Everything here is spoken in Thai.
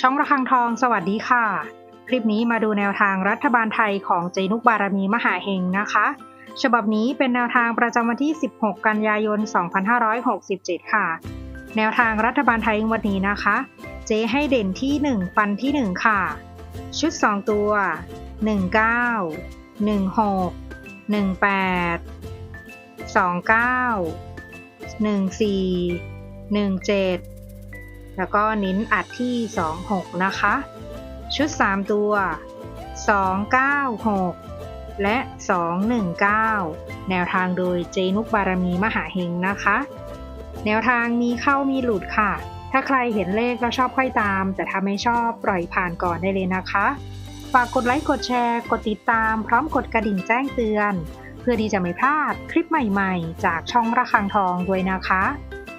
ช่องระฆังทองสวัสดีค่ะ คลิปนี้มาดูแนวทางรัฐบาลไทยของเจนุกบารมีมหาเฮงนะคะ ฉบับนี้เป็นแนวทางประจำวันที่ 16 กันยายน 2567 ค่ะ แนวทางรัฐบาลไทยวันนี้นะคะ เจให้เด่นที่ 1 ฟันที่ 1 ค่ะ ชุด 2 ตัว 19 16 18 29 14 17 แล้วก็นิ้นอัดที่ 26 นะคะ ชุด 3 ตัว 296 และ 219 แนวทางโดยเจนุกบารมีมหาเฮงนะคะ แนวทางมีเข้ามีหลุดค่ะ ถ้าใครเห็นเลขแล้วชอบค่อยตาม แต่ถ้าไม่ชอบปล่อยผ่านก่อนได้เลยนะคะ ฝากกดไลค์กดแชร์ กดติดตาม พร้อมกดกระดิ่งแจ้งเตือน เพื่อที่จะไม่พลาดคลิปใหม่ ๆ จากช่องระฆังทองด้วยนะคะ